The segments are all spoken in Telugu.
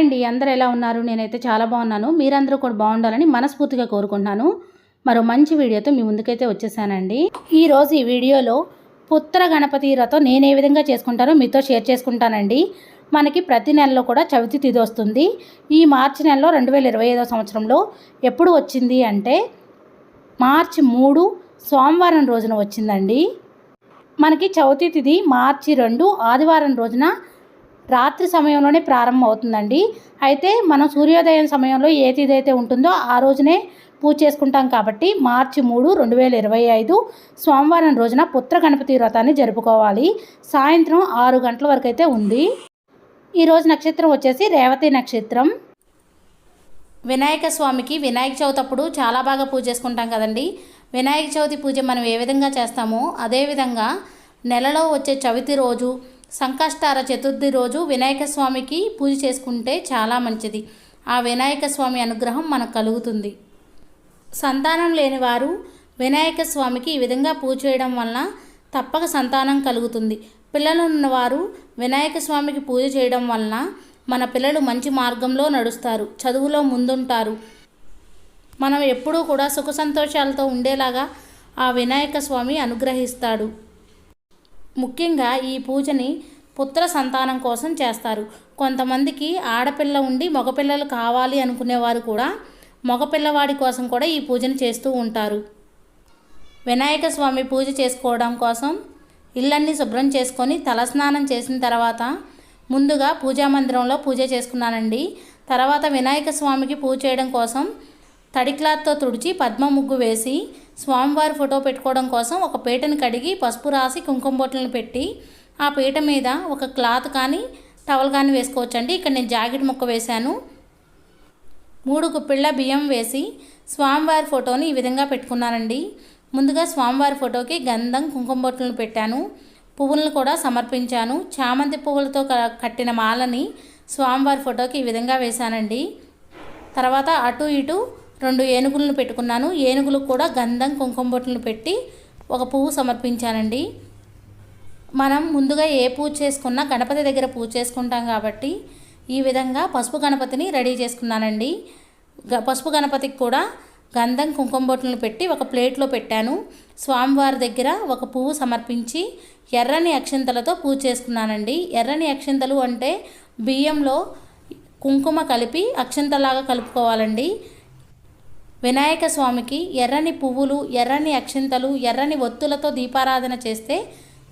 అండి అందరూ ఎలా ఉన్నారు? నేనైతే చాలా బాగున్నాను. మీరందరూ కూడా బాగుండాలని మనస్ఫూర్తిగా కోరుకుంటున్నాను. మరో మంచి వీడియోతో మీ ముందుకైతే వచ్చేసానండి. ఈరోజు ఈ వీడియోలో పుత్ర గణపతి రథం నేను ఏ విధంగా చేసుకుంటానో మీతో షేర్ చేసుకుంటానండి. మనకి ప్రతి నెలలో కూడా చవితి తిథి వస్తుంది. ఈ మార్చి నెలలో రెండు వేల ఇరవై ఐదో సంవత్సరంలో ఎప్పుడు వచ్చింది అంటే మార్చి మూడు సోమవారం రోజున వచ్చిందండి. మనకి చవితి తిథి మార్చి రెండు ఆదివారం రోజున రాత్రి సమయంలోనే ప్రారంభం అవుతుందండి అయితే మనం సూర్యోదయం సమయంలో ఏ తిథి అయితే ఉంటుందో ఆ రోజునే పూజ చేసుకుంటాం కాబట్టి మార్చి మూడు రెండు వేల ఇరవై ఐదు సోమవారం రోజున పుత్ర గణపతి వ్రతాన్ని జరుపుకోవాలి. సాయంత్రం ఆరు గంటల వరకు అయితే ఉంది. ఈరోజు నక్షత్రం వచ్చేసి రేవతి నక్షత్రం. వినాయక స్వామికి వినాయక చవితి అప్పుడు చాలా బాగా పూజ చేసుకుంటాం కదండి. వినాయక చవితి పూజ మనం ఏ విధంగా చేస్తామో అదేవిధంగా నెలలో వచ్చే చవితి రోజు సంకష్టార చతుర్థి రోజు వినాయక స్వామికి పూజ చేసుకుంటే చాలా మంచిది. ఆ వినాయక స్వామి అనుగ్రహం మనకు కలుగుతుంది. సంతానం లేని వారు వినాయక స్వామికి ఈ విధంగా పూజ చేయడం వలన తప్పక సంతానం కలుగుతుంది. పిల్లలు ఉన్నవారు వినాయక స్వామికి పూజ చేయడం వలన మన పిల్లలు మంచి మార్గంలో నడుస్తారు. చదువులో ముందుంటారు. మనం ఎప్పుడూ కూడా సుఖ సంతోషాలతో ఉండేలాగా ఆ వినాయక స్వామి అనుగ్రహిస్తాడు. ముఖ్యంగా ఈ పూజని పుత్ర సంతానం కోసం చేస్తారు. కొంతమందికి ఆడపిల్ల ఉండి మగపిల్లలు కావాలి అనుకునేవారు కూడా మగపిల్లవాడి కోసం కూడా ఈ పూజను చేస్తూ ఉంటారు. వినాయక స్వామి పూజ చేసుకోవడం కోసం ఇళ్ళన్నీ శుభ్రం చేసుకొని తలస్నానం చేసిన తర్వాత ముందుగా పూజా మందిరంలో పూజ చేసుకున్నానండి. తర్వాత వినాయక స్వామికి పూజ చేయడం కోసం తడి క్లాత్తో తుడిచి పద్మ ముగ్గు వేసి స్వామివారి ఫోటో పెట్టుకోవడం కోసం ఒక పీటను కడిగి పసుపు రాసి కుంకుమ బొట్లను పెట్టి ఆ పీట మీద ఒక క్లాత్ కానీ టవల్ కానీ వేసుకోవచ్చండి. ఇక్కడ నేను జాకెట్ ముక్క వేశాను. మూడు గుప్పిళ్ళ బియ్యం వేసి స్వామివారి ఫోటోని ఈ విధంగా పెట్టుకున్నానండి. ముందుగా స్వామివారి ఫోటోకి గంధం కుంకుమ బొట్లను పెట్టాను. పువ్వులను కూడా సమర్పించాను. చామంతి పువ్వులతో క- కట్టిన మాలని స్వామివారి ఫోటోకి ఈ విధంగా వేశానండి. తర్వాత అటు ఇటు రెండు ఏనుగులను పెట్టుకున్నాను. ఏనుగులకు కూడా గంధం కుంకుమ బొట్లను పెట్టి ఒక పువ్వు సమర్పించానండి. మనం ముందుగా ఏ పూజ చేసుకున్నా గణపతి దగ్గర పూజ చేసుకుంటాం కాబట్టి ఈ విధంగా పసుపు గణపతిని రెడీ చేసుకున్నానండి. గ- పసుపు గణపతికి కూడా గంధం కుంకుమ బొట్లను పెట్టి ఒక ప్లేట్లో పెట్టాను. స్వామివారి దగ్గర ఒక పువ్వు సమర్పించి ఎర్రని అక్షింతలతో పూజ చేసుకున్నానండి. ఎర్రని అక్షింతలు అంటే బియ్యంలో కుంకుమ కలిపి అక్షింతలాగా కలుపుకోవాలండి. వినాయక స్వామికి ఎర్రని పువ్వులు ఎర్రని అక్షింతలు ఎర్రని ఒత్తులతో దీపారాధన చేస్తే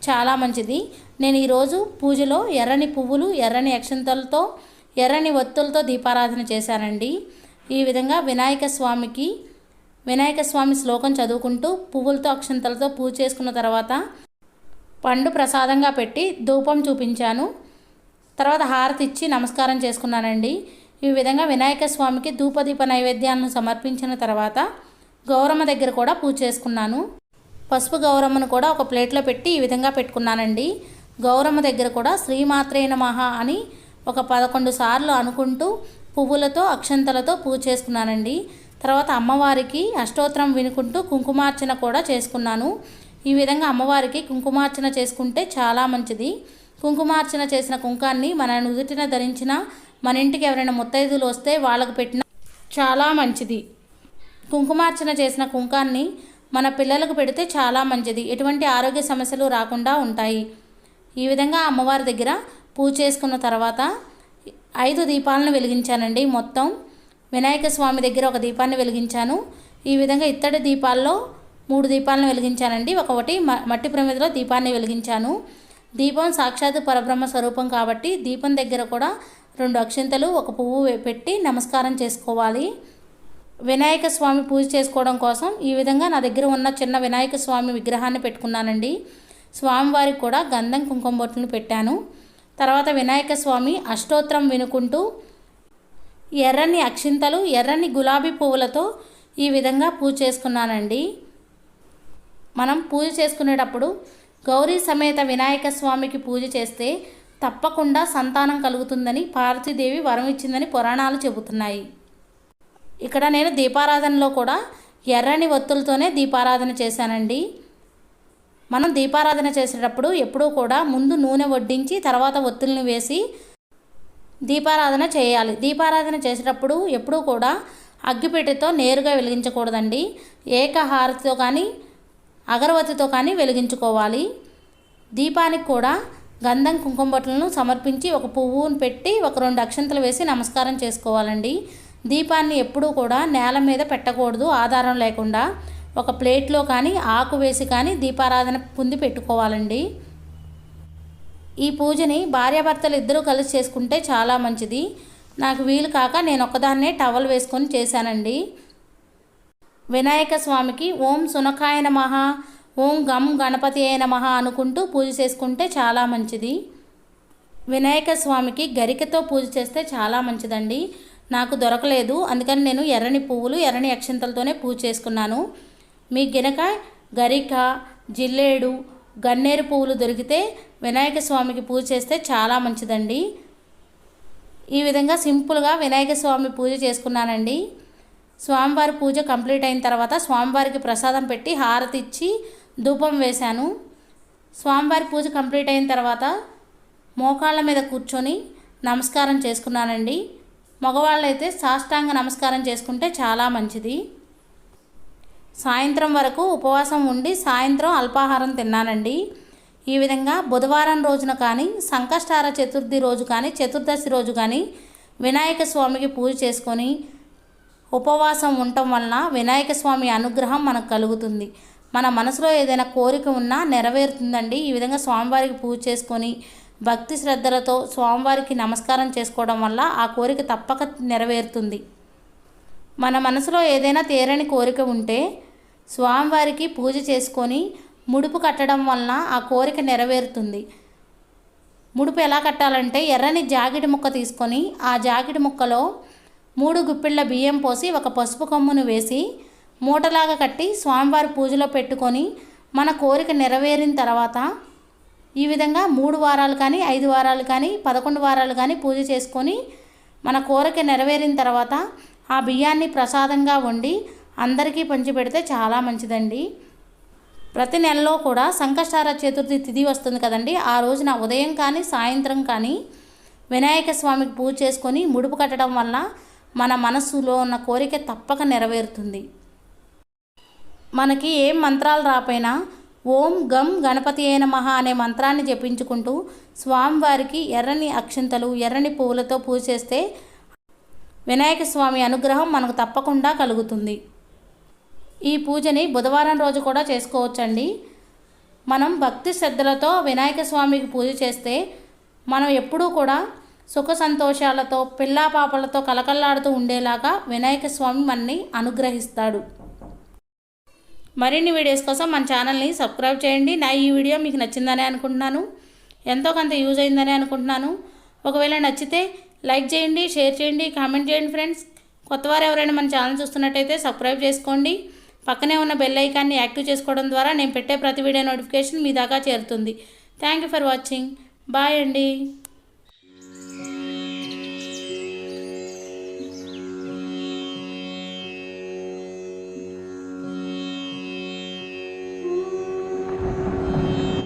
చాలా మంచిది. నేను ఈరోజు పూజలో ఎర్రని పువ్వులు ఎర్రని అక్షింతలతో ఎర్రని ఒత్తులతో దీపారాధన చేశానండి. ఈ విధంగా వినాయక స్వామికి వినాయక స్వామి శ్లోకం చదువుకుంటూ పువ్వులతో అక్షింతలతో పూజ చేసుకున్న తర్వాత పండు ప్రసాదంగా పెట్టి ధూపం చూపించాను. తర్వాత హారతి ఇచ్చి నమస్కారం చేసుకున్నానండి. ఈ విధంగా వినాయక స్వామికి ధూపదీప నైవేద్యాలను సమర్పించిన తర్వాత గౌరమ్మ దగ్గర కూడా పూజ చేసుకున్నాను. పసుపు గౌరమ్మను కూడా ఒక ప్లేట్లో పెట్టి ఈ విధంగా పెట్టుకున్నానండి. గౌరమ్మ దగ్గర కూడా శ్రీమాత్రే నమః అని ఒక పదకొండు సార్లు అనుకుంటూ పువ్వులతో అక్షంతలతో పూజ చేసుకున్నానండి. తర్వాత అమ్మవారికి అష్టోత్తరం వినుకుంటూ కుంకుమార్చన కూడా చేసుకున్నాను. ఈ విధంగా అమ్మవారికి కుంకుమార్చన చేసుకుంటే చాలా మంచిది. కుంకుమార్చన చేసిన కుంకాన్ని మన నుదుటిన ధరించిన మన ఇంటికి ఎవరైనా ముత్తైదులు వస్తే వాళ్ళకు పెట్టిన చాలా మంచిది. కుంకుమార్చన చేసిన కుంకాన్ని మన పిల్లలకు పెడితే చాలా మంచిది. ఎటువంటి ఆరోగ్య సమస్యలు రాకుండా ఉంటాయి. ఈ విధంగా అమ్మవారి దగ్గర పూజ చేసుకున్న తర్వాత ఐదు దీపాలను వెలిగించానండి మొత్తం. వినాయక స్వామి దగ్గర ఒక దీపాన్ని వెలిగించాను. ఈ విధంగా ఇత్తడి దీపాల్లో మూడు దీపాలను వెలిగించానండి. ఒకటి మ- మట్టి ప్రమిదలో దీపాన్ని వెలిగించాను. దీపం సాక్షాత్ పరబ్రహ్మ స్వరూపం కాబట్టి దీపం దగ్గర కూడా రెండు అక్షింతలు ఒక పువ్వు పెట్టి నమస్కారం చేసుకోవాలి. వినాయక స్వామి పూజ చేసుకోవడం కోసం ఈ విధంగా నా దగ్గర ఉన్న చిన్న వినాయక స్వామి విగ్రహాన్ని పెట్టుకున్నానండి. స్వామివారికి కూడా గంధం కుంకుమ బొట్టును పెట్టాను. తర్వాత వినాయక స్వామి అష్టోత్తరం వినుకుంటూ ఎర్రని అక్షింతలు ఎర్రని గులాబీ పువ్వులతో ఈ విధంగా పూజ చేసుకున్నానండి. మనం పూజ చేసుకునేటప్పుడు గౌరీ సమేత వినాయక స్వామికి పూజ చేస్తే తప్పకుండా సంతానం కలుగుతుందని పార్వతీదేవి వరం ఇచ్చిందని పురాణాలు చెబుతున్నాయి. ఇక్కడ నేను దీపారాధనలో కూడా ఎర్రని ఒత్తులతోనే దీపారాధన చేశానండి. మనం దీపారాధన చేసేటప్పుడు ఎప్పుడూ కూడా ముందు నూనె వడ్డించి తర్వాత ఒత్తుల్ని వేసి దీపారాధన చేయాలి. దీపారాధన చేసేటప్పుడు ఎప్పుడూ కూడా అగ్గిపెట్టెతో నేరుగా వెలిగించకూడదండి. ఏకహారతితో కానీ అగరవతితో కానీ వెలిగించుకోవాలి. దీపానికి కూడా గంధం కుంకుమ బొట్లను సమర్పించి ఒక పువ్వును పెట్టి ఒక రెండు అక్షంతలు వేసి నమస్కారం చేసుకోవాలండి. దీపాన్ని ఎప్పుడూ కూడా నేల మీద పెట్టకూడదు ఆధారం లేకుండా. ఒక ప్లేట్లో కానీ ఆకు వేసి కానీ దీపారాధన పుంది పెట్టుకోవాలండి. ఈ పూజని భార్యాభర్తలు ఇద్దరూ కలిసి చేసుకుంటే చాలా మంచిది. నాకు వీలు కాక నేను ఒక్కదాన్నే టవల్ వేసుకొని చేశానండి. వినాయక స్వామికి ఓం సునకాయ నమః. ఓం గం గణపతి అయిన మహా అనుకుంటూ పూజ చేసుకుంటే చాలా మంచిది. వినాయక స్వామికి గరికతో పూజ చేస్తే చాలా మంచిదండి. నాకు దొరకలేదు. అందుకని నేను ఎర్రని పువ్వులు ఎర్రని అక్షంతలతోనే పూజ చేసుకున్నాను. మీ గినక గరిక జిల్లేడు గన్నేరు పువ్వులు దొరికితే వినాయక స్వామికి పూజ చేస్తే చాలా మంచిదండి. ఈ విధంగా సింపుల్గా వినాయక స్వామి పూజ చేసుకున్నానండి. స్వామివారి పూజ కంప్లీట్ అయిన తర్వాత స్వామివారికి ప్రసాదం పెట్టి హారతి ఇచ్చి ధూపం వేశాను. స్వామివారి పూజ కంప్లీట్ అయిన తర్వాత మోకాళ్ళ మీద కూర్చొని నమస్కారం చేసుకున్నానండి. మగవాళ్ళైతే సాష్టాంగ నమస్కారం చేసుకుంటే చాలా మంచిది. సాయంత్రం వరకు ఉపవాసం ఉండి సాయంత్రం అల్పాహారం తిన్నానండి. ఈ విధంగా బుధవారం రోజున కానీ సంకష్టార చతుర్థి రోజు కానీ చతుర్దశి రోజు కానీ వినాయక స్వామికి పూజ చేసుకొని ఉపవాసం ఉండటం వలన వినాయక స్వామి అనుగ్రహం మనకు కలుగుతుంది. మన మనసులో ఏదైనా కోరిక ఉన్నా నెరవేరుతుందండి. ఈ విధంగా స్వామివారికి పూజ చేసుకొని భక్తి శ్రద్ధలతో స్వామివారికి నమస్కారం చేసుకోవడం వల్ల ఆ కోరిక తప్పక నెరవేరుతుంది. మన మనసులో ఏదైనా తీరని కోరిక ఉంటే స్వామివారికి పూజ చేసుకొని ముడుపు కట్టడం వలన ఆ కోరిక నెరవేరుతుంది. ముడుపు ఎలా కట్టాలంటే ఎర్రని జాగిడి ముక్క తీసుకొని ఆ జాగిడి ముక్కలో మూడు గుప్పిళ్ళ బియ్యం పోసి ఒక పసుపు కొమ్మును వేసి మూటలాగా కట్టి స్వామివారి పూజలో పెట్టుకొని మన కోరిక నెరవేరిన తర్వాత ఈ విధంగా మూడు వారాలు కానీ ఐదు వారాలు కానీ పదకొండు వారాలు కానీ పూజ చేసుకొని మన కోరిక నెరవేరిన తర్వాత ఆ బియ్యాన్ని ప్రసాదంగా వండి అందరికీ పంచిపెడితే చాలా మంచిదండి. ప్రతి నెలలో కూడా సంకష్టార చతుర్థి తిథి వస్తుంది కదండి. ఆ రోజున ఉదయం కానీ సాయంత్రం కానీ వినాయక స్వామికి పూజ చేసుకొని ముడుపు కట్టడం వల్ల మన మనస్సులో ఉన్న కోరిక తప్పక నెరవేరుతుంది. మనకి ఏం మంత్రాలు రాపోయినా ఓం గం గణపతి అయిన మహా అనే మంత్రాన్ని జపించుకుంటూ స్వామివారికి ఎర్రని అక్షింతలు ఎర్రని పువ్వులతో పూజ చేస్తే వినాయక స్వామి అనుగ్రహం మనకు తప్పకుండా కలుగుతుంది. ఈ పూజని బుధవారం రోజు కూడా చేసుకోవచ్చండి. మనం భక్తి శ్రద్ధలతో వినాయక స్వామికి పూజ చేస్తే మనం ఎప్పుడూ కూడా సుఖ సంతోషాలతో పిల్లా పాపలతో కలకల్లాడుతూ ఉండేలాగా వినాయక స్వామి మనని అనుగ్రహిస్తాడు. మరిన్ని వీడియోస్ కోసం మన ఛానల్ని సబ్స్క్రైబ్ చేయండి. నా ఈ వీడియో మీకు నచ్చిందని అనుకుంటున్నాను. ఎంతో కొంత యూజ్ అయిందని అనుకుంటున్నాను. ఒకవేళ నచ్చితే లైక్ చేయండి షేర్ చేయండి కామెంట్ చేయండి ఫ్రెండ్స్ కొత్తవారు ఎవరైనా మన ఛానల్ చూస్తున్నట్టయితే సబ్స్క్రైబ్ చేసుకోండి. పక్కనే ఉన్న బెల్ ఐకాన్ని యాక్టివ్ చేసుకోవడం ద్వారా నేను పెట్టే ప్రతి వీడియో నోటిఫికేషన్ మీ దాకా చేరుతుంది. Thank you for watching bye అండి.